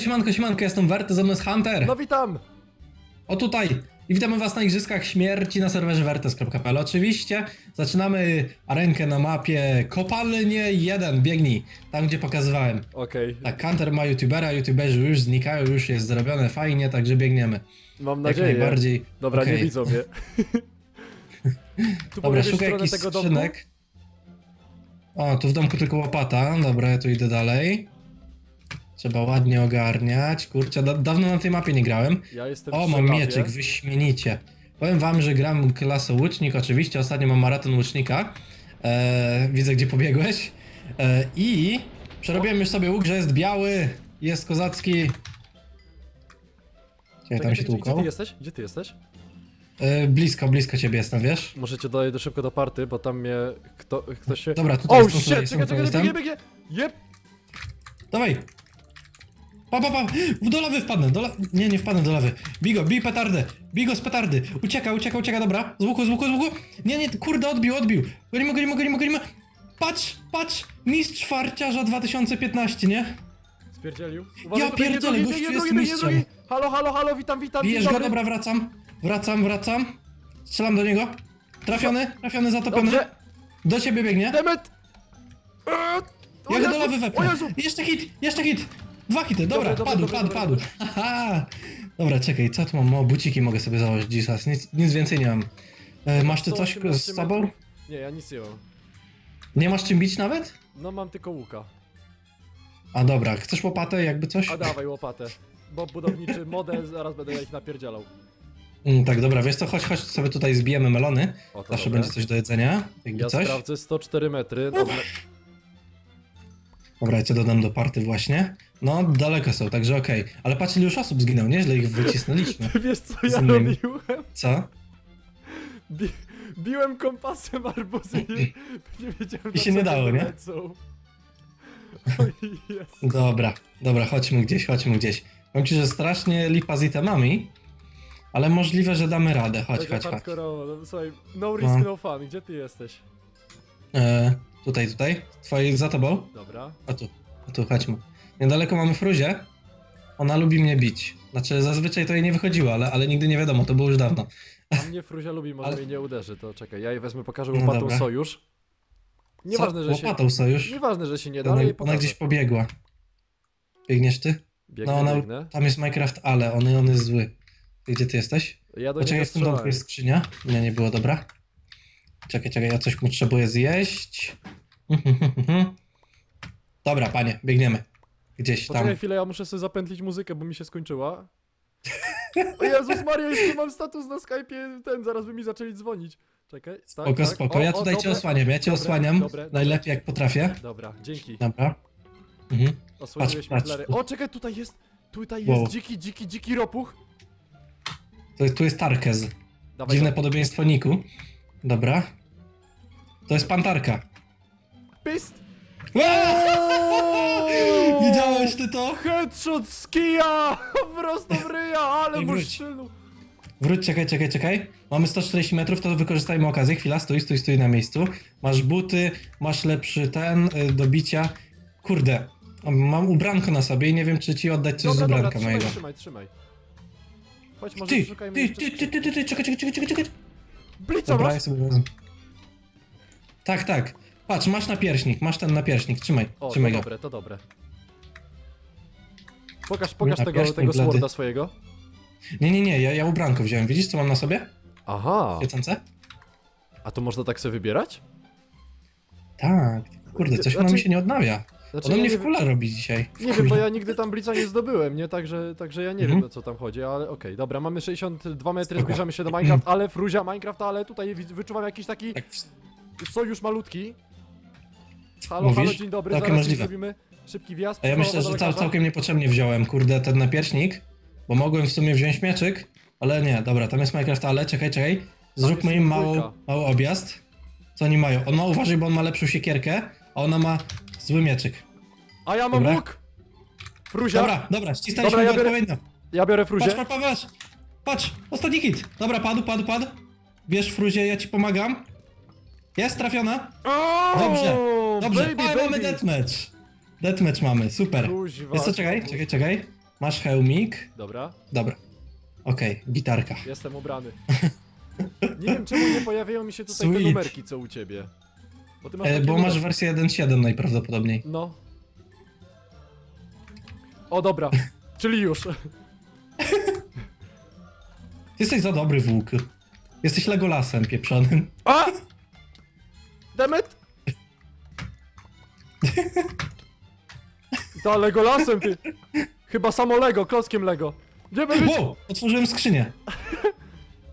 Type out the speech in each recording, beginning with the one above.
Siemanko, siemanko, siemanko, jestem Werty, ze mną jest Hunter. No witam! O tutaj. I witamy was na Igrzyskach Śmierci na serwerze wertes.pl. Oczywiście zaczynamy arenkę na mapie Kopalnie 1, biegnij, tam gdzie pokazywałem. Okej, Tak, Hunter ma youtubera, youtuberzy już znikają, już jest zrobione fajnie, także biegniemy. mam Jak nadzieję. najbardziej. Dobra, Okej. nie widzą mnie. tu Dobra, w szukaj stronę jakichś tego skrzynek. O, tu w domku tylko łopata. Dobra, ja tu idę dalej. Trzeba ładnie ogarniać. Kurczę, da dawno na tej mapie nie grałem. Ja jestem O, przy mam mapie. mieczyk, wyśmienicie. Powiem wam, że gram klasą łucznik, oczywiście, ostatnio mam maraton łucznika. E, widzę, gdzie pobiegłeś. E, I przerobiłem już sobie łuk, że jest biały, jest kozacki. Czekaj, tam się czekaj, Gdzie ty jesteś? Gdzie ty jesteś? E, blisko, blisko ciebie jestem, wiesz? Możecie dojedę szybko do party, bo tam mnie kto, ktoś się... Dobra, tutaj O, jest, shit! Czekaj, czekaj, biegnie, biegnie! Jep! Dawaj! Pa, pa, pa! Do lawy wpadnę, do la... Nie, nie wpadnę do lawy. Bigo, bij petardę! Bigo z petardy! Ucieka, ucieka, ucieka, dobra. Z łuku, z łuku, z łuku! Nie, nie, kurde, odbił, odbił! Gonimy, gonimy, gonimy, gonimy! Patrz, patrz! Mistrz farciarza 2015, nie? Spierdzielił. Ja biegnie pierdzielę, drugi, gościu biegnie jest drugi, biegnie mistrzem. drugi. Halo, halo, halo, witam, witam, Bijesz dzień go, dobry. dobra, wracam. Wracam, wracam. Strzelam do niego. Trafiony, trafiony, zatopiony. Dobrze, Do ciebie biegnie. demet! Eee, o Ja go do Jezu, lawy O wepnę. Jezu! Jeszcze hit, jeszcze hit. Dwa hity, dobra, Dobra, dobra, padł, dobra, padł, dobra, padł. Haha. Dobra, czekaj, co tu mam? O, buciki mogę sobie założyć, Jesus. Nic, nic więcej nie mam. E, masz ty coś 118 z sobą? Nie, ja nic nie mam. Nie masz czym bić nawet? No mam tylko łuka. A dobra, chcesz łopatę, jakby coś? A dawaj łopatę. Bo budowniczy model, zaraz będę ja ich napierdzielał. Mm, tak, dobra, wiesz co, chodź, chodź sobie tutaj zbijemy melony. O, Zawsze dobre. będzie coś do jedzenia, jakby Ja coś. sprawdzę 104 metry. Dobra. Dobra, ja cię dodam do party właśnie. No, daleko są, także okej. Ale patrz ile już osób zginęło, nieźle ich wycisnęliśmy. Ty wiesz co ja robiłem? Co? Bi biłem kompasem arbuzy i nie wiedziałem I się nie dało, nie? lecą. Oj, jest. Dobra, dobra, chodźmy gdzieś, chodźmy gdzieś. Powiem ci, że strasznie lipa z itemami, ale możliwe, że damy radę. Chodź, Będzie chodź, chodź. No, słuchaj, no risk, No. no fun. Gdzie ty jesteś? E, tutaj, tutaj. Twoi za tobą. Dobra. A tu, a tu, chodźmy. Niedaleko mamy Fruzię. Ona lubi mnie bić. Znaczy, zazwyczaj to jej nie wychodziło, ale, ale nigdy nie wiadomo, to było już dawno. A mnie Fruzia lubi, może Ale- mnie nie uderzy, to czekaj, ja jej wezmę, pokażę No łopatą dobra. sojusz. Nieważne, że się... Łopatą sojusz. Nieważne, że się nie da, Ona, ona gdzieś pobiegła. Biegniesz ty? Biegnę, No, ona, biegnę. tam jest Minecraft, ale on, on jest zły. Ty, Gdzie ty jesteś? Ja do Poczekaj, w tym domku jest skrzynia. Nie, nie było, dobra. Czekaj, czekaj, ja coś mu potrzebuję zjeść. Dobra, panie, biegniemy. Gdzieś tam. Poczekaj chwilę, ja muszę sobie zapętlić muzykę, bo mi się skończyła. O Jezus Maria, nie mam status na Skype'ie, ten, zaraz by mi zaczęli dzwonić. Czekaj, tak, Spoko, tak. spoko. Ja o, tutaj cię dobre. osłaniam, ja cię dobre, osłaniam. dobre. Najlepiej jak potrafię. Dobra, dzięki. Dobra. Mhm. Osłoniłeś patrz, tu. O, czekaj, tutaj jest, tutaj jest Wow. dziki, dziki, dziki ropuch. To, tu jest Tarkez. Dawaj, Dziwne podobieństwo Niku. Dobra. To jest pantarka. Pyst! Widziałeś ty to? Headshot z kija! Prosto w ryja, ale Ej, wróć. Wróć, czekaj, czekaj, czekaj. Mamy 140 metrów, to wykorzystajmy okazję. Chwila, stój, stój, stój na miejscu. Masz buty, masz lepszy ten y, do bicia. Kurde, mam ubranko na sobie i nie wiem, czy ci oddać coś z Dobra, dobra, ubranka trzymaj, mojego. trzymaj, trzymaj. Chodź, może Ty, szukajmy ty, jeszcze ty, ty, ty, ty, ty, czekaj, czekaj, czekaj, czekaj. Blica Dobra, masz? ja sobie wezmę. Tak, tak. Patrz, masz napierśnik, masz ten napierśnik, trzymaj, O, to trzymaj go. dobre, to dobre. Pokaż, pokaż tego, pierśnik tego blady. sworda swojego. Nie, nie, nie, ja, ja ubranko wziąłem. Widzisz, co mam na sobie? Aha, Świecące? a to można tak sobie wybierać? Tak. Kurde, coś Znaczy- ona mi się nie odnawia. Znaczy, Ona ja mnie nie, w wiem- kula robi dzisiaj. nie wiem, bo ja nigdy tam blica nie zdobyłem, nie? Także, także ja nie Mhm. wiem o co tam chodzi, ale okej, dobra, mamy 62 metry, Spoko. zbliżamy się do Minecraft, ale fruzia Minecraft, ale tutaj wi- wyczuwam jakiś taki Tak, sojusz malutki. Halo, Mówisz? halo, dzień dobry, Całkiem zaraz możliwe. zrobimy szybki wjazd. A ja myślę, że cał, całkiem niepotrzebnie wziąłem, kurde, ten napierśnik, bo mogłem w sumie wziąć mieczyk, ale nie, dobra, tam jest Minecraft, ale czekaj, czekaj, zróbmy im dwójka. mało, mały objazd. Co oni mają? On ma, uważaj, bo on ma lepszą siekierkę, a ona ma zły mieczyk. A ja mam Dobra. łuk! Fruzia, Dobra, dobra, Dobra, ja go biorę- odpowiednio. ja biorę Patrz, fruzię. patrz, patrz, patrz, ostatni hit. Dobra, padł, padł, padł. Bierz fruzie, ja ci pomagam. Jest trafiona. O, Dobrze, Dobrze, baby, ale mamy baby. deathmatch. Deathmatch mamy, super. Kuźwa. Jest co, czekaj, czekaj, czekaj. Masz hełmik. Dobra, Dobra. Okej, gitarka. jestem ubrany. Nie wiem czemu nie pojawiają mi się tutaj te Sweet. numerki, co u ciebie. Bo ty masz E, takie bo masz numerki. wersję 1.7 najprawdopodobniej. No. O dobra, czyli już. Jesteś za dobry w łuk. Jesteś Legolasem pieprzonym. A! To Legolasem ty. Chyba samo Lego, klockiem Lego. Gdzie by być? Wow! Otworzyłem skrzynię.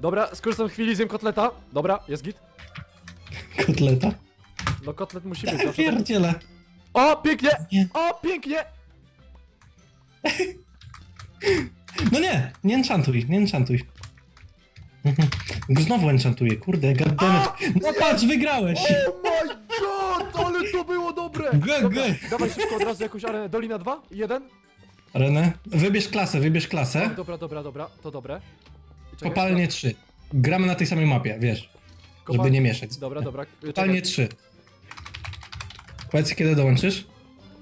Dobra, skorzystam chwili, zjem kotleta. Dobra, jest git. Kotleta. No kotlet musi być. Zawsze tak- pierdzielę. O, pięknie! Nie. O, pięknie! No nie, nie enchantuj, nie enchantuj. Mhm. Znowu enchantuję, kurde, goddammit. No patrz, wygrałeś! Oh my god, ale to było dobre! Ge, Dobra, ge. dawaj szybko od razu jakąś arenę. Dolina 2? Jeden? Renę, wybierz klasę, wybierz klasę. Dobra, dobra, dobra, to dobre. Czekaj, Kopalnie 3. Gramy na tej samej mapie, wiesz, kopal- żeby nie mieszać. Dobra, dobra. Kopalnie Czekaj. 3. Powiedz, kiedy dołączysz?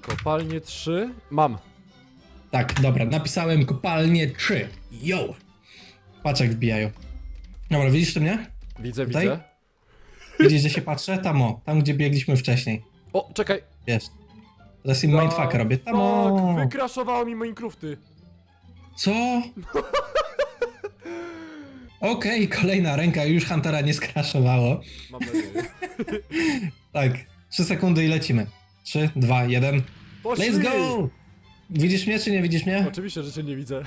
Kopalnie 3. Mam. Tak, dobra, napisałem kopalnie 3. Yo! Patrz jak wbijają. Dobra, widzisz ty mnie? Widzę, Tutaj? widzę. Widzisz, gdzie się patrzę? Tam o, tam gdzie biegliśmy wcześniej. O, czekaj. Wiesz. Teraz im mindfucka robię. Tam o. Fuck, wykraszowało mi Minecrafty. Co? Okej, kolejna ręka, już Huntera nie skraszowało. Mam nadzieję. Tak, 3 sekundy i lecimy. 3, 2, 1. Poszli! Let's go! Widzisz mnie, czy nie widzisz mnie? Oczywiście, że cię nie widzę.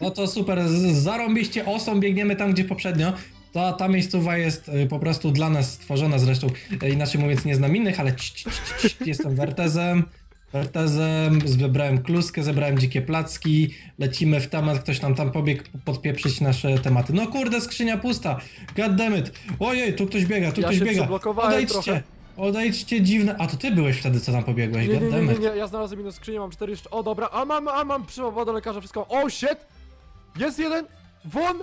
No to super, zarąbiście osą biegniemy tam, gdzie poprzednio. To, ta miejscowa jest y, po prostu dla nas stworzona zresztą, y, inaczej mówiąc nie znam innych, ale ć, ć, ć, jestem Wertezem. Wertezem, zebrałem kluskę, zebrałem dzikie placki, lecimy w temat, ktoś nam tam pobiegł podpieprzyć nasze tematy. No kurde, skrzynia pusta, god damn it. Ojej, tu ktoś biega, tu Ja ktoś biega. Odejdźcie, trochę. odejdźcie dziwne. A to ty byłeś wtedy, co tam pobiegłeś, Nie, nie, nie, nie, nie, ja znalazłem inną skrzynię, mam cztery jeszcze. O dobra, a mam, a mam, przywoła do lekarza, wszystko. O shit! Jest jeden! Won!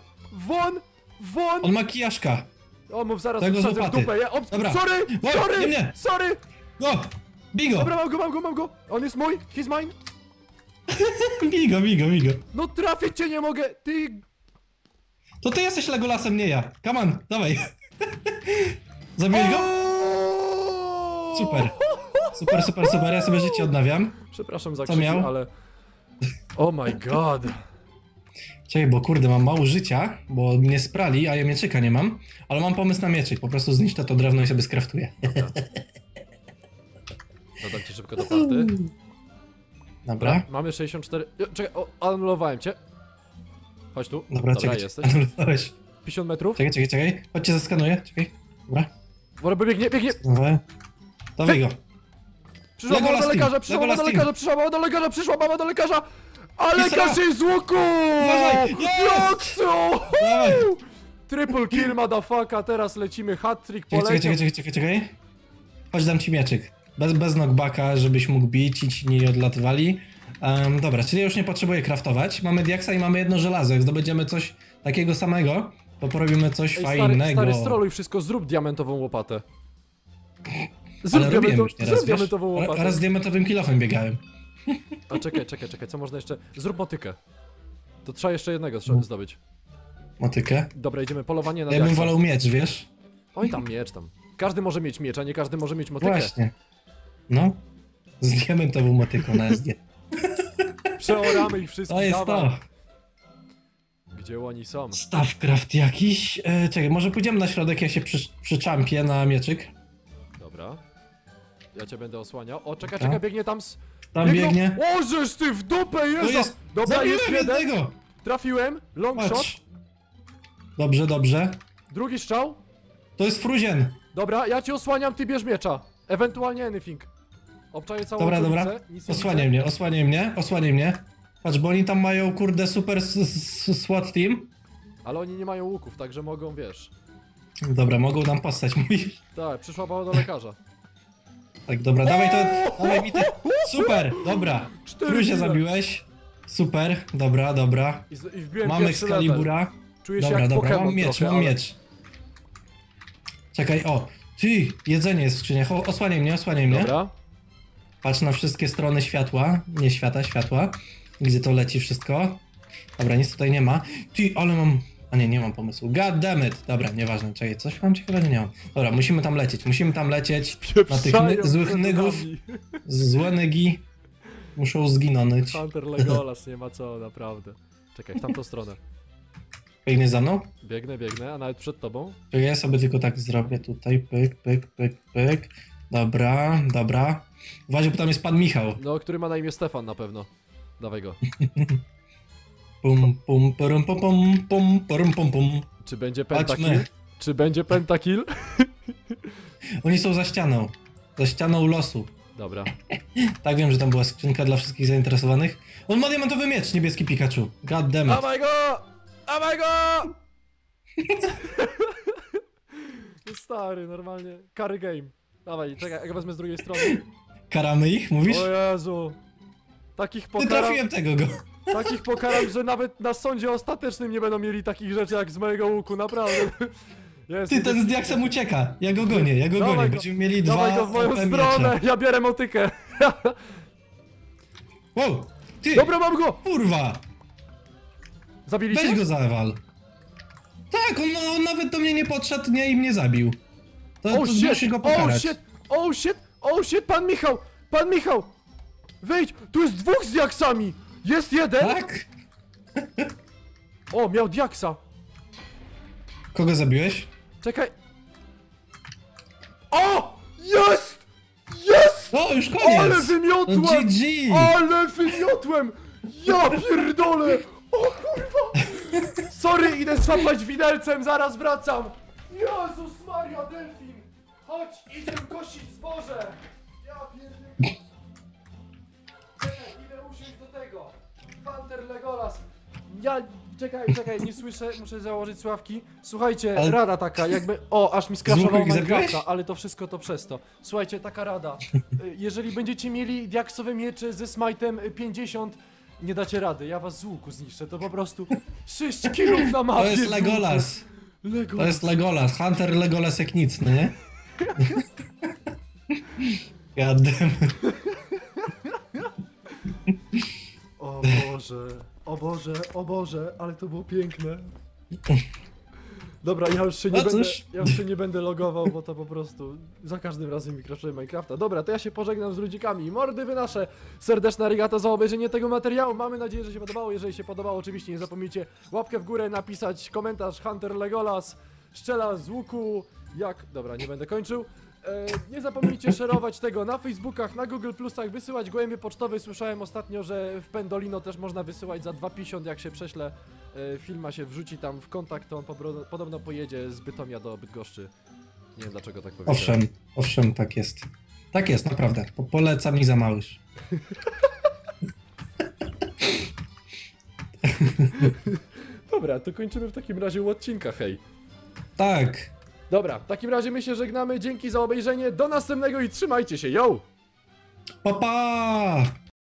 Won! Won! On ma kijaszka. O, mów zaraz, Tego wsadzę w dupę, ja, o, Dobra. sorry! Oj, Sorry! nie mnie. Sorry! Go! Bigo! Dobra, mam go, mam go, mam go! On jest mój, he's mine! Bigo, bigo, bigo. No trafić cię nie mogę, ty... To ty jesteś Legolasem, nie ja. Come on, dawaj. Zabiłeś go? O! Super. Super, super, super. Ja sobie życie odnawiam. Przepraszam za Co krzyki, miał? ale... Oh my god. Czekaj, bo kurde, mam mało życia, bo mnie sprali, a ja mieczyka nie mam. Ale mam pomysł na mieczyk. Po prostu zniszczę to drewno i sobie skraftuję. Dodam cię szybko do party. Dobra. Mamy 64... Jo, Czekaj, o, anulowałem cię. Chodź tu. Dobra, czekaj. jesteś. Anulowałeś. 50 metrów. Czekaj, czekaj, czekaj. Chodźcie, zeskanuję. Czekaj. Dobra. Wora biegnie, biegnie. Dobra. Dawaj go. Przyszła mama do lekarza, przyszła mama do lekarza, przyszła mama do lekarza, przyszła mama do lekarza! A Kisra! z łuku! Uważaj, jest! Joksu! Dawaj. Triple kill, motherfucker, teraz lecimy, hat-trick Czekaj, czekaj, poleciał. czekaj, czekaj, czekaj, czekaj. Chodź, dam ci mieczyk. Bez, bez knockbacka, żebyś mógł bić i ci nie odlatywali. Em, dobra, czyli już nie potrzebuję craftować. Mamy diaksa i mamy jedno żelazo. Jak zdobędziemy coś takiego samego, to porobimy coś Ej, stary, fajnego. stary, stroluj wszystko, zrób diamentową łopatę. Ale Zrób, robiłem diamento- już nieraz, zrób wiesz? diamentową Ra- łopatę. Raz z diamentowym kilofem biegałem. A czekaj, czekaj, czekaj, co można jeszcze... Zrób motykę. To trzeba jeszcze jednego trzeba zdobyć. Motykę. Dobra, idziemy, polowanie na Ja bym wolał miecz, wiesz? Oj tam miecz tam. Każdy może mieć miecz, a nie każdy może mieć motykę. Właśnie. No. Z diamentową motyką na SD. Przeoramy ich wszystkich, To jest dawaj. to. Gdzie oni są? Stavecraft jakiś. E, czekaj, może pójdziemy na środek, ja się przy, przyczampię na mieczyk. Dobra. Ja cię będę osłaniał. O, czekaj, Dobra. czekaj, biegnie tam z... Tam biegnie. O, żeż ty w dupę To jeżdża! jest. Dobra, Zabiłem jest jeden. jednego! Trafiłem. Long shot. Patrz. Dobrze, dobrze. Drugi strzał. To jest fruzien. Dobra, ja cię osłaniam, ty bierz miecza. Ewentualnie anything. Obczaję całą Dobra, okolicę, dobra. nic nie Osłaniaj widzę. mnie, osłaniaj mnie, osłaniaj mnie. Patrz, bo oni tam mają kurde super s- s- SWAT team. Ale oni nie mają łuków, także mogą, wiesz. Dobra, mogą nam postać, mówisz? Tak, przyszła baba do lekarza. Tak, dobra, dawaj to, dawaj bity. Super, dobra. Cztery kile. zabiłeś. Super, dobra, dobra. I, z- i wbiłem Mamy pierwszy level. Excalibura. Czuję się Dobra, jak dobra, mam miecz, trochę, mam ale... miecz. Czekaj, o. Ty, jedzenie jest w skrzyniach. O, osłaniaj mnie, osłaniaj mnie. Dobra. Patrz na wszystkie strony światła. Nie świata, światła. Gdzie to leci wszystko? Dobra, nic tutaj nie ma. Ty, ale mam... A nie, nie mam pomysłu. God damn it. Dobra, nieważne. Czekaj, coś mam ciekawego? Nie mam. Dobra, musimy tam lecieć. Musimy tam lecieć. Na tych ny złych nygów, złe nygi muszą zginąć. Hunter Legolas, nie ma co, naprawdę. Czekaj, w tamtą stronę. Biegnie za mną? Biegnę, biegnę, a nawet przed tobą. To ja sobie tylko tak zrobię tutaj. Pyk, pyk, pyk, pyk. Dobra, dobra. Uważaj, bo tam jest pan Michał. No, który ma na imię Stefan na pewno. Dawaj go. Pum, pum, parum, pum, pum, pum, parum, pum, pum. Czy będzie pentakill? Patrzmy. Czy będzie pentakill? Oni są za ścianą. Za ścianą losu. Dobra. tak wiem, że tam była skrzynka dla wszystkich zainteresowanych. On ma diamentowy miecz, niebieski Pikachu. God damn it. Oh my god! Oh my god! stary, normalnie. Kary game. Dawaj, czekaj, jak wezmę z drugiej strony. Karamy ich, mówisz? O Jezu. Takich pokaram... Nie trafiłem tego go takich pokaram, że nawet na sądzie ostatecznym nie będą mieli takich rzeczy jak z mojego łuku, naprawdę. Jest, Ty, ten z diaksem ucieka. Ja go gonię, ja go Dawaj gonię. go. Będziemy mieli Dawaj dwa go w moją OP stronę, miecze. ja biorę motykę. Wow! Ty, Dobra, mam go! kurwa! Zabiliście? Weź go zawal. Tak, on, on nawet do mnie nie podszedł nie, i mnie zabił. To, Oh to shit! musi go Oh pokarać. shit! Oh shit! Oh shit! Pan Michał! Pan Michał! Wyjdź! Tu jest dwóch z diaksami! Jest jeden! Tak? O, miał diaksa! Kogo zabiłeś? Czekaj! O! Jest! Jest! O, już Ale koniec! No, wymiotłem! GG! Ale wymiotłem! Ja pierdolę! O kurwa! Sorry, idę swapać widelcem, zaraz wracam! Jezus Maria, delfin! Chodź, idziemy kosić zboże! Ja pierdolę! Hunter Legolas! Ja... Czekaj, czekaj, nie słyszę, muszę założyć sławki. Słuchajcie, Ale- rada taka, jakby... O, aż mi ich zabiłeś? Minecrafta, ale to wszystko to przez to. Słuchajcie, taka rada. Y, Jeżeli będziecie mieli diaksowe miecze ze smajtem y, 50, nie dacie rady, ja was z łuku zniszczę, to po prostu 6 kilów na mapie To jest łuku. Legolas. Legolas. To jest Legolas. Hunter Legolas jak nic, no nie? God Boże, o Boże, o Boże, ale to było piękne. Dobra, ja już się nie, No będę, cóż. ja już się nie będę logował, bo to po prostu za każdym razem mi crashuje Minecrafta. Dobra, to ja się pożegnam z ludzikami. Mordy wy nasze, serdeczna arigato za obejrzenie tego materiału. Mamy nadzieję, że się podobało. Jeżeli się podobało, oczywiście nie zapomnijcie łapkę w górę, napisać komentarz Hunter Legolas, szczela z łuku, jak... Dobra, nie będę kończył. E, nie zapomnijcie szerować tego na Facebookach, na Google Plusach, wysyłać gołębie pocztowe. Słyszałem ostatnio, że w Pendolino też można wysyłać za 2,50 jak się prześle e, filma się wrzuci tam w kontakt, to on podobno pojedzie z Bytomia do Bydgoszczy. Nie wiem dlaczego tak powiedziałem. Owszem, owszem, tak jest. Tak jest, naprawdę. Po polecam i za małyż. Dobra, to kończymy w takim razie odcinka, hej. Tak. Dobra, w takim razie my się żegnamy, dzięki za obejrzenie, do następnego i trzymajcie się, yo! Pa, pa!